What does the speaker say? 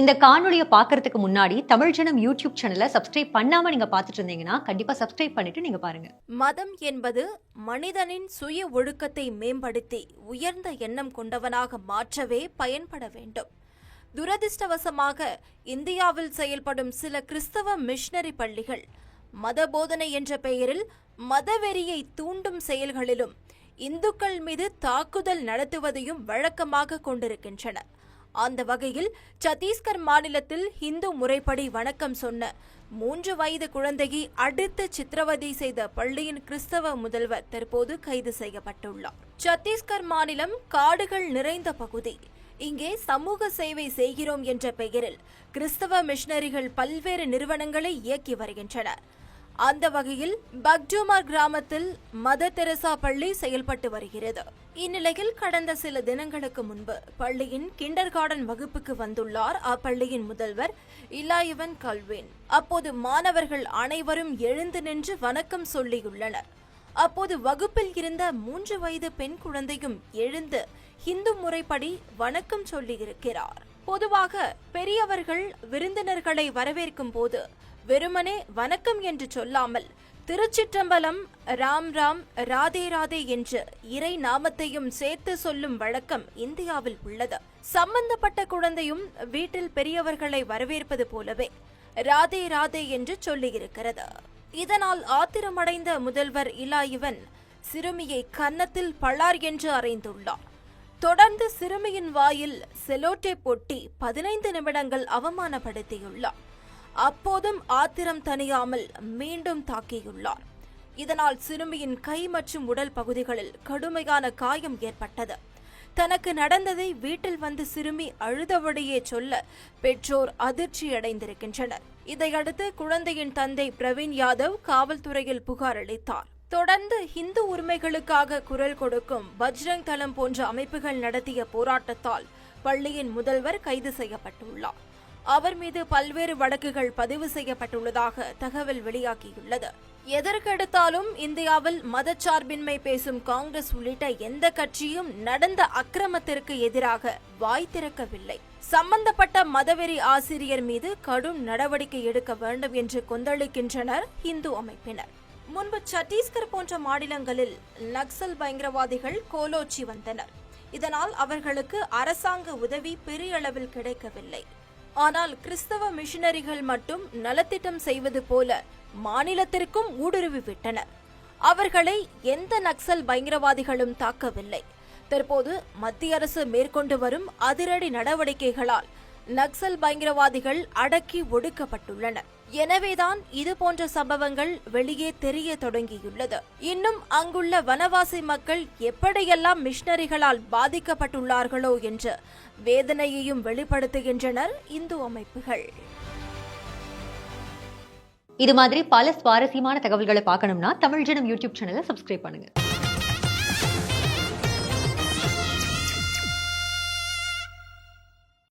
இந்த காணொலியை பார்க்கறதுக்கு முன்னாடி தமிழ் ஜனம் யூடியூப் சேனலை சப்ஸ்கிரைப் பண்ணாம நீங்க பார்த்துட்டு இருந்தீங்கன்னா கண்டிப்பா சப்ஸ்கிரைப் பண்ணிட்டு நீங்க பாருங்க. மதம் என்பது மனிதனின் சுய ஒழுக்கத்தை மேம்படுத்தி உயர்ந்த எண்ணம் கொண்டவனாக மாற்றவே பயன்பட வேண்டும். துரதிர்ஷ்டவசமாக இந்தியாவில் செயல்படும் சில கிறிஸ்தவ மிஷனரி பள்ளிகள் மத போதனை என்ற பெயரில் மதவெறியை தூண்டும் செயல்களிலும் இந்துக்கள் மீது தாக்குதல் நடத்துவதையும் வழக்கமாக கொண்டிருக்கின்றன. அந்த வகையில் சத்தீஸ்கர் மாநிலத்தில் இந்து முறைப்படி வணக்கம் சொன்ன மூன்று வயது குழந்தையை அடித்து சித்திரவதை செய்த பள்ளியின் கிறிஸ்தவ முதல்வர் தற்போது கைது செய்யப்பட்டுள்ளார். சத்தீஸ்கர் மாநிலம் காடுகள் நிறைந்த பகுதி. இங்கே சமூக சேவை செய்கிறோம் என்ற பெயரில் கிறிஸ்தவ மிஷனரிகள் பல்வேறு நிறுவனங்களை இயக்கி வருகின்றனர். அந்த வகையில் பக்டுமார் கிராமத்தில் மத தெரசா பள்ளி செயல்பட்டு வருகிறது. இந்நிலையில் கடந்த சில தினங்களுக்கு முன்பு பள்ளியின் கிண்டர் கார்டன் வகுப்புக்கு வந்துள்ளார் அப்பள்ளியின் முதல்வர் இலாயுவன் கல்வேன். அப்போது மாணவர்கள் அனைவரும் எழுந்து நின்று வணக்கம் சொல்லியுள்ளனர். அப்போது வகுப்பில் இருந்த மூன்று வயது பெண் குழந்தையும் எழுந்து இந்து முறைப்படி வணக்கம் சொல்லியிருக்கிறார். பொதுவாக பெரியவர்கள் விருந்தினர்களை வரவேற்கும் போது வெறுமனே வணக்கம் என்று சொல்லாமல் திருச்சிற்றம்பலம் ராம் ராம் ராதே ராதே என்று இறை நாமத்தையும் சேர்த்து சொல்லும் வழக்கம் இந்தியாவில் உள்ளது. சம்பந்தப்பட்ட குழந்தையும் வீட்டில் பெரியவர்களை வரவேற்பது போலவே ராதே ராதே என்று சொல்லியிருக்கிறது. இதனால் ஆத்திரமடைந்த முதல்வர் இலாயுவன் சிறுமியை கன்னத்தில் பளார் என்று அறைந்துள்ளார். தொடர்ந்து சிறுமியின் வாயில் செலோட்டை பொட்டி பதினைந்து நிமிடங்கள் அவமானப்படுத்தியுள்ளார். அப்போதும் ஆத்திரம் தணியாமல் மீண்டும் தாக்கியுள்ளார். இதனால் சிறுமியின் கை மற்றும் உடல் பகுதிகளில் கடுமையான காயம் ஏற்பட்டது. தனக்கு நடந்ததை வீட்டில் வந்து சிறுமி அழுதபடியே சொல்ல பெற்றோர் அதிர்ச்சியடைந்திருக்கின்றனர் இதையடுத்து குழந்தையின் தந்தை பிரவீன் யாதவ் காவல்துறையில் புகார் அளித்தார். தொடர்ந்து இந்து உரிமைகளுக்காக குரல் கொடுக்கும் பஜ்ரங் தளம் போன்ற அமைப்புகள் நடத்திய போராட்டத்தால் பள்ளியின் முதல்வர் கைது செய்யப்பட்டுள்ளார். அவர் மீது பல்வேறு வழக்குகள் பதிவு செய்யப்பட்டுள்ளதாக தகவல் வெளியாகியுள்ளது. எதற்கெடுத்தாலும் இந்தியாவில் மதச்சார்பின்மை பேசும் காங்கிரஸ் உள்ளிட்ட எந்த கட்சியும் நடந்த அக்கிரமத்திற்கு எதிராக வாய் திறக்கவில்லை. சம்பந்தப்பட்ட மதவெறி ஆசிரியர் மீது கடும் நடவடிக்கை எடுக்க வேண்டும் என்று கொந்தளிக்கின்றனர் இந்து அமைப்பினர். முன்பு சத்தீஸ்கர் போன்ற மாநிலங்களில் நக்சல் பயங்கரவாதிகள் கோலோச்சி வந்தனர். இதனால் அவர்களுக்கு அரசாங்க உதவி பெரிய அளவில் கிடைக்கவில்லை. ஆனால் கிறிஸ்தவ மிஷனரிகள் மட்டும் நலத்திட்டம் செய்வது போல மாநிலத்திற்கும் ஊடுருவி விட்டனர் அவர்களை எந்த நக்சல் பயங்கரவாதிகளும் தாக்கவில்லை. தற்போது மத்திய அரசு மேற்கொண்டு வரும் அதிரடி நடவடிக்கைகளால் நக்சல் பயங்கரவாதிகள் அடக்கி ஒடுக்கப்பட்டுள்ளனர். எனவேதான் இது போன்ற சம்பவங்கள் வெளியே தெரிய தொடங்கியுள்ளது. இன்னும் அங்குள்ள வனவாசி மக்கள் எப்படியெல்லாம் மிஷினரிகளால் பாதிக்கப்பட்டுள்ளார்களோ என்று வேதனையையும் வெளிப்படுத்துகின்றனர் இந்து அமைப்புகள். இது மாதிரி பல சுவாரஸ்யமான தகவல்களை பார்க்கணும்னா தமிழ் ஜனம் யூடியூப் சேனலை சப்ஸ்கிரைப் பண்ணுங்க.